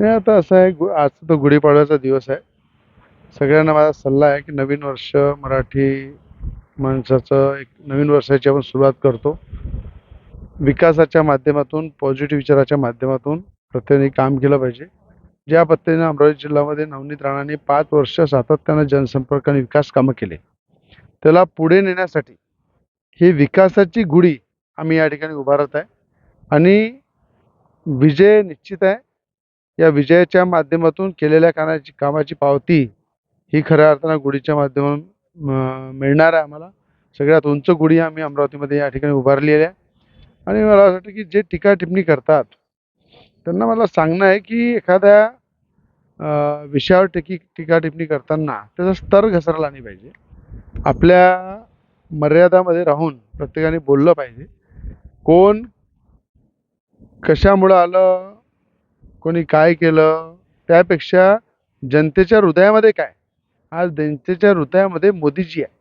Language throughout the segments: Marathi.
नाही आता असं आहे आज तो गुढीपाडव्याचा दिवस आहे सगळ्यांना माझा सल्ला आहे की नवीन वर्ष मराठी माणसाचं एक नवीन वर्षाची आपण सुरुवात करतो. विकासाच्या माध्यमातून पॉझिटिव्ह विचाराच्या माध्यमातून प्रत्येकाने काम केलं पाहिजे. ज्या पद्धतीने अमरावती जिल्ह्यामध्ये नवनीत राणाने पाच वर्ष सातत्यानं जनसंपर्क आणि विकास कामं केले. त्याला पुढे नेण्यासाठी ही विकासाची गुढी आम्ही या ठिकाणी उभारत आहे. आणि विजय निश्चित आहे. या विजयाच्या माध्यमातून केलेल्या कामाची कामाची पावती ही खऱ्या अर्थानं गुढीच्या माध्यमातून मिळणार आहे आम्हाला. सगळ्यात उंच गुढी आम्ही अमरावतीमध्ये या ठिकाणी उभारलेली आहे. आणि मला असं वाटतं की जे टीका टिप्पणी करतात त्यांना मला सांगणं आहे की एखाद्या विषयावर टिकी टीका टिप्पणी करताना त्याचा स्तर घसरला नाही पाहिजे. आपल्या मर्यादामध्ये राहून प्रत्येकाने बोललं पाहिजे. कोण कशामुळं आलं कोणी काय केलं त्यापेक्षा जनतेच्या हृदयामध्ये काय? आज जनतेच्या हृदयामध्ये मोदीजी आहे.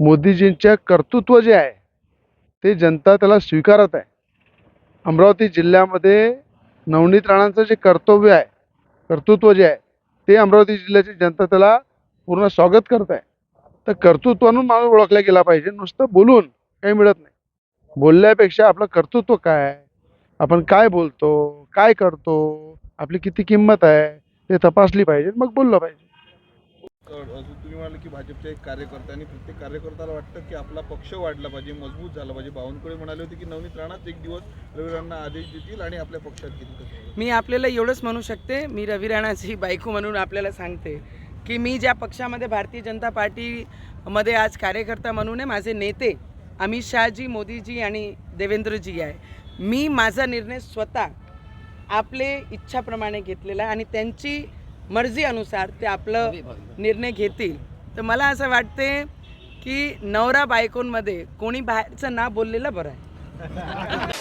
मोदीजींच्या कर्तृत्व जे आहे ते जनता त्याला स्वीकारत आहे. अमरावती जिल्ह्यामध्ये नवनीत राणांचं जे कर्तव्य आहे कर्तृत्व जे आहे ते अमरावती जिल्ह्याची जनता त्याला पूर्ण स्वागत करत आहे. तर कर्तृत्वानं माणूस ओळखला गेला पाहिजे. नुसतं बोलून काही मिळत नाही. बोलल्यापेक्षा आपलं कर्तृत्व काय आहे? आपण काय बोलतो? काय करतो? आपली किती किंमत आहे? ते तपासली पाहिजे मग बोललं पाहिजे. अजून तुम्ही म्हणाले की भाजपचे एक कार्यकर्ते आणि प्रत्येक कार्यकर्त्याला वाटतं की आपला पक्ष वाढला पाहिजे मजबूत झाला पाहिजे. बावनकुळे म्हणाले होते की नवनीत राणाच एक दिवस रविराणांना आदेश देतील आणि आपल्या पक्षात घेतील मी आपल्याला एवढंच म्हणू शकते. मी रवी राणाची बायको म्हणून आपल्याला सांगते. की मी ज्या पक्षामध्ये भारतीय जनता पार्टीमध्ये आज कार्यकर्ता म्हणून आहे माझे नेते अमित शहाजी मोदीजी आणि देवेंद्रजी आहे. मी माझा निर्णय स्वतः आपले इच्छाप्रमाणे घेतलेला आहे आणि त्यांची मर्जी अनुसार ते आपलं निर्णय घेतील. तर मला असं वाटते की नवरा बायकोंमध्ये कोणी बाहेरचं ना बोललेलं बरं आहे.